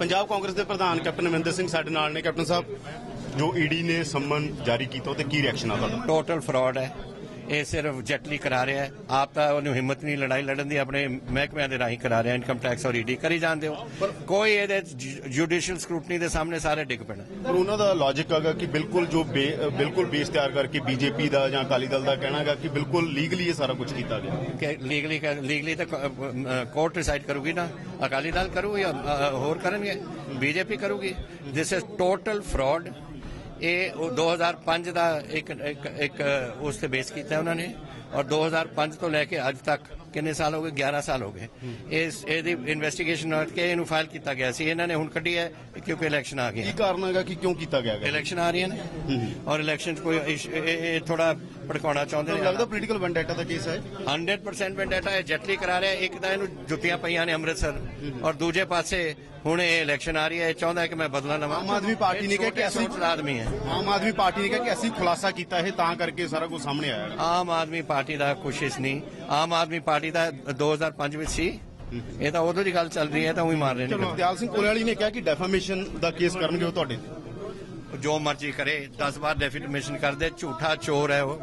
ਪੰਜਾਬ ਕਾਂਗਰਸ ਦੇ ਪ੍ਰਧਾਨ ਕੈਪਟਨ ਅਮਰਿੰਦਰ ਸਿੰਘ ਸਾਡੇ ਨਾਲ ਨੇ ਕੈਪਟਨ ਸਾਹਿਬ, ਜੋ ਈਡੀ ਨੇ ਸੰਮਨ ਜਾਰੀ ਕੀਤਾ ਉਹ ਤੇ ਕੀ ਰਿਐਕਸ਼ਨ ਆ ਤੁਹਾਡਾ? ਟੋਟਲ ਫਰਾਡ ਹੈ। ਇਹ ਸਿਰਫ ਜਟਲੀ ਕਰਾ ਰਿਹਾ ਹੈ। ਆਪ ਤਾਂ ਉਹਨੂੰ ਹਿੰਮਤ ਨਹੀਂ ਲੜਾਈ ਲੜਨ ਦੀ ਆਪਣੇ ਮਹਿਕਮਿਆਂ ਦੇ ਰਾਹੀਂ ਕਰਾ ਰਿਹਾ ਇਨਕਮ ਟੈਕਸ ਔਰ ਈਡੀ ਕਰੀ ਜਾਂਦੇ ਹੋ। ਕੋਈ ਇਹਦੇ ਜੁਡੀਸ਼ੀਅਲ ਸਕ੍ਰੂਟਨੀ ਦੇ ਸਾਹਮਣੇ ਸਾਰੇ ਡਿੱਗ ਪੈਣ। ਪਰ ਉਹਨਾਂ ਦਾ ਲੌਜੀਕ ਹੈਗਾ ਕਿ ਬਿਲਕੁਲ ਜੋ ਬਿਲਕੁਲ ਬੇਸ ਤਿਆਰ ਕਰਕੇ ਬੀਜੇਪੀ ਦਾ ਜਾਂ ਅਕਾਲੀ ਦਲ ਦਾ ਕਹਿਣਾ ਹੈਗਾ ਕਿ ਬਿਲਕੁਲ ਲੀਗਲੀ ਇਹ ਸਾਰਾ ਕੁਝ ਕੀਤਾ ਗਿਆ। ਲੀਗਲੀ ਲੀਗਲੀ ਤਾਂ ਕੋਰਟ ਡਿਸਾਈਡ ਕਰੂਗੀ ਨਾ। ਅਕਾਲੀ ਦਲ ਕਰੂ ਜਾਂ ਹੋਰ ਕਰਨਗੇ? ਬੀਜੇਪੀ ਕਰੂਗੀ। ਦਿਸ ਇਜ਼ ਟੋਟਲ ਫਰਾਡ ਇਹ ਉਹ 2005 ਦਾ ਇੱਕ ਇੱਕ ਉਸ ਤੇ ਬੇਸ ਕੀਤਾ ਉਹਨਾਂ ਨੇ। ਔਰ 2005 ਤੋਂ ਲੈ ਕੇ ਅੱਜ ਤੱਕ ਕਿੰਨੇ ਸਾਲ ਹੋ ਗਏ 11 ਸਾਲ ਹੋ ਗਏ ਇਸ ਇਹਦੀ ਇਨਵੈਸਟੀਗੇਸ਼ਨ ਕੇ ਇਹਨੂੰ ਫਾਈਲ ਕੀਤਾ ਗਿਆ ਸੀ ਇਹਨਾਂ ਨੇ ਹੁਣ ਕੱਢੀ ਹੈ ਕਿਉਂਕਿ ਇਲੈਕਸ਼ਨ ਆ ਗਏ ਕੀ ਕਾਰਨ ਹੈਗਾ ਕਿ ਕਿਉਂ ਕੀਤਾ ਗਿਆ ਇਲੈਕਸ਼ਨ ਆ ਰਹੀਆਂ ਨੇ ਔਰ ਇਲੈਕਸ਼ਨ ਕੋਈ ਇਹ ਥੋੜਾ ਭੜਕਾਉਣਾ ਚਾਹੁੰਦੇ ਨੇ ਲੱਗਦਾ ਪੋਲੀਟੀਕਲ ਵੈਂਡੇਟਾ ਦਾ ਕੇਸ ਹੈ 100% ਵੈਂਡੇਟਾ ਹੈ ਜਟਲੀ ਕਰਾ ਰਿਹਾ ਇੱਕ ਤਾਂ ਇਹਨੂੰ ਜੁੱਤੀਆਂ ਪਈਆਂ ਨੇ ਅੰਮ੍ਰਿਤਸਰ ਔਰ ਦੂਜੇ ਪਾਸੇ ਹੁਣ ਇਹ ਇਲੈਕਸ਼ਨ ਆ ਰਹੀ ਹੈ ਇਹ ਚਾਹੁੰਦਾ ਹੈ ਕਿ ਮੈਂ ਬਦਲਾ ਲਵਾਂ ਆਮ ਆਦਮੀ ਪਾਰਟੀ ਨੇ ਕਿਹਾ ਕਿ ਅਸੀਂ- ਆਦਮੀ ਹੈ ਆਮ ਆਦਮੀ ਪਾਰਟੀ ਨੇ ਕਿਹਾ ਕਿ ਅਸੀਂ ਖੁਲਾਸਾ ਕੀਤਾ ਇਹ ਤਾਂ ਕਰਕੇ ਸਾਰਾ ਕੁਝ ਸਾਹਮਣੇ ਆਇਆ ਆਮ ਆਦਮੀ ਪਾਰਟੀ ਦਾ ਕੋਸ਼ਿਸ਼ ਨਹੀਂ ਆਮ ਆਦਮੀ ਪਾਰਟੀ ਦਾ 2005 ਵਿੱਚ ਸੀ। ਇਹ ਤਾਂ ਉਦੋਂ ਦੀ ਗੱਲ ਚੱਲ ਰਹੀ ਹੈ ਤਾਂ ਉਹੀ ਮਾਰ ਰਹੇ ਨੇ। ਦਿਆਲ ਸਿੰਘ ਕੋਲਿਆਲੀ ਨੇ ਕਿਹਾ ਕਿ ਡੈਫਾਮੇਸ਼ਨ ਦਾ ਕੇਸ ਕਰਨਗੇ ਉਹ ਤੁਹਾਡੇ ਤੇ। ਜੋ ਮਰਜ਼ੀ ਕਰੇ 10 ਵਾਰ ਡੈਫੀਨੇਸ਼ਨ ਕਰਦੇ ਝੂਠਾ ਚੋਰ ਹੈ ਉਹ।